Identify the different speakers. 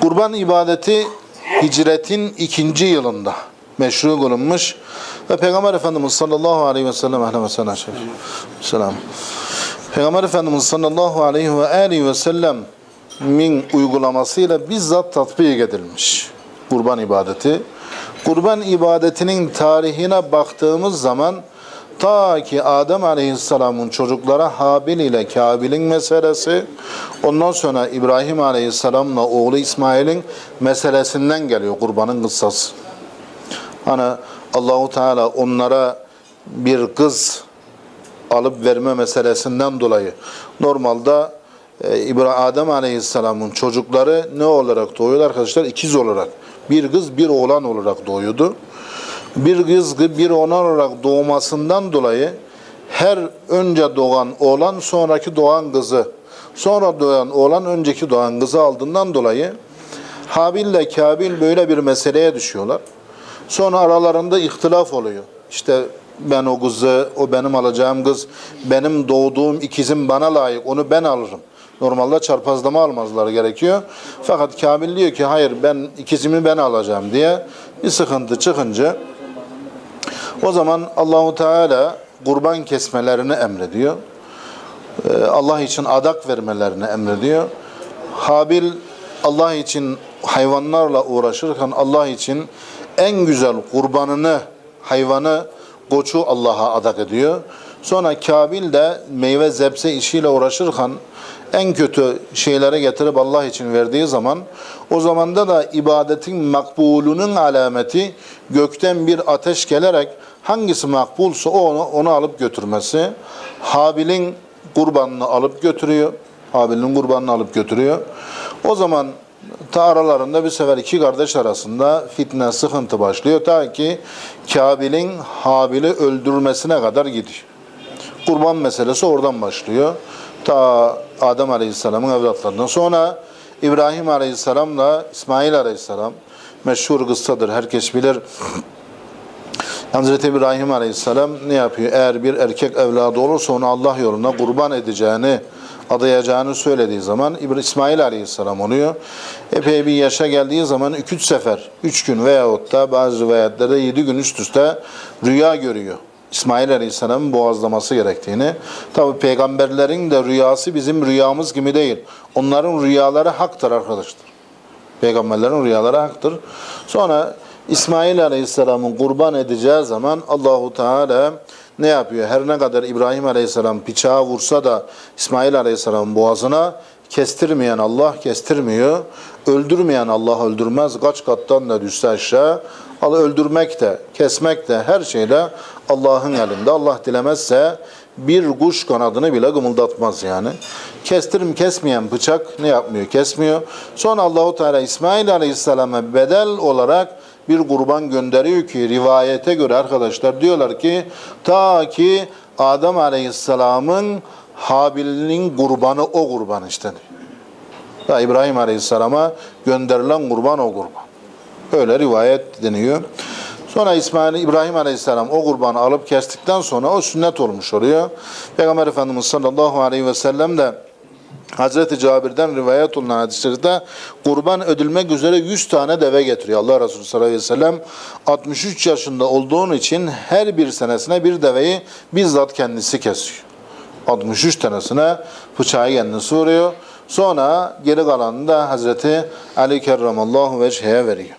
Speaker 1: Kurban ibadeti hicretin ikinci yılında meşru kılınmış ve Peygamber Efendimiz sallallahu aleyhi ve sellem ehle ve selam. Peygamber Efendimiz sallallahu aleyhi ve aleyhi ve sellem min uygulamasıyla bizzat tatbik edilmiş kurban ibadeti. Kurban ibadetinin tarihine baktığımız zaman ta ki Adem Aleyhisselam'ın çocuklara Habil ile Kabil'in meselesi, ondan sonra İbrahim Aleyhisselam'la oğlu İsmail'in meselesinden geliyor kurbanın kıssası. Hani Allahu Teala onlara bir kız alıp verme meselesinden dolayı normalde e, İbrahim Adem Aleyhisselam'ın çocukları ne olarak doğuyordu arkadaşlar? İkiz olarak. Bir kız bir oğlan olarak doğuyordu. Bir kız bir oğlan olarak doğmasından dolayı her önce doğan oğlan sonraki doğan kızı, sonra doğan oğlan önceki doğan kızı aldığından dolayı Habil ile Kabil böyle bir meseleye düşüyorlar. Sonra aralarında ihtilaf oluyor. İşte ben o kızı, o benim alacağım kız, benim doğduğum ikizim bana layık, onu ben alırım. Normalde çarpazlama almazlar gerekiyor. Fakat Kamil diyor ki hayır ben ikizimi ben alacağım diye bir sıkıntı çıkınca o zaman Allahu Teala kurban kesmelerini emrediyor. Ee, Allah için adak vermelerini emrediyor. Habil Allah için hayvanlarla uğraşırken Allah için en güzel kurbanını, hayvanı, koçu Allah'a adak ediyor. Sonra Kabil de meyve zebse işiyle uğraşırken en kötü şeyleri getirip Allah için verdiği zaman o zamanda da ibadetin makbulunun alameti gökten bir ateş gelerek hangisi makbulsa o onu, onu alıp götürmesi. Habil'in kurbanını alıp götürüyor. Habil'in kurbanını alıp götürüyor. O zaman ta aralarında bir sefer iki kardeş arasında fitne, sıkıntı başlıyor. Ta ki Kabil'in Habil'i öldürmesine kadar gidiyor. Kurban meselesi oradan başlıyor. Ta Adem Aleyhisselam'ın evlatlarından. Sonra İbrahim Aleyhisselam'la İsmail Aleyhisselam meşhur kıssadır. Herkes bilir. Hazreti İbrahim Aleyhisselam ne yapıyor? Eğer bir erkek evladı olursa onu Allah yolunda kurban edeceğini, adayacağını söylediği zaman İsmail Aleyhisselam oluyor. Epey bir yaşa geldiği zaman iki üç sefer, üç gün veyahut da bazı rivayetlerde yedi gün üst üste rüya görüyor. İsmail Aleyhisselam'ın boğazlaması gerektiğini. Tabi peygamberlerin de rüyası bizim rüyamız gibi değil. Onların rüyaları haktır arkadaşlar. Peygamberlerin rüyaları haktır. Sonra İsmail Aleyhisselam'ın kurban edeceği zaman Allahu Teala ne yapıyor? Her ne kadar İbrahim Aleyhisselam bıçağı vursa da İsmail Aleyhisselam'ın boğazına kestirmeyen Allah kestirmiyor. Öldürmeyen Allah öldürmez. Kaç kattan da düşse aşağı. Al öldürmek de, kesmek de her şeyle Allah'ın elinde. Allah dilemezse bir kuş kanadını bile gımıldatmaz yani. Kestirim kesmeyen bıçak ne yapmıyor? Kesmiyor. Sonra Allahu Teala İsmail Aleyhisselam'a bedel olarak bir kurban gönderiyor ki rivayete göre arkadaşlar diyorlar ki ta ki Adem Aleyhisselam'ın Habil'in kurbanı o kurban işte. Ta İbrahim Aleyhisselam'a gönderilen kurban o kurban. Öyle rivayet deniyor. Sonra İsmail İbrahim Aleyhisselam o kurbanı alıp kestikten sonra o sünnet olmuş oluyor. Peygamber Efendimiz sallallahu aleyhi ve sellem de Hazreti Cabir'den rivayet olunan hadislerde kurban ödülmek üzere 100 tane deve getiriyor. Allah Resulü sallallahu aleyhi ve sellem 63 yaşında olduğun için her bir senesine bir deveyi bizzat kendisi kesiyor. 63 tanesine bıçağı kendisi vuruyor. Sonra geri kalanını da Hazreti Ali kerramallahu vecheye veriyor.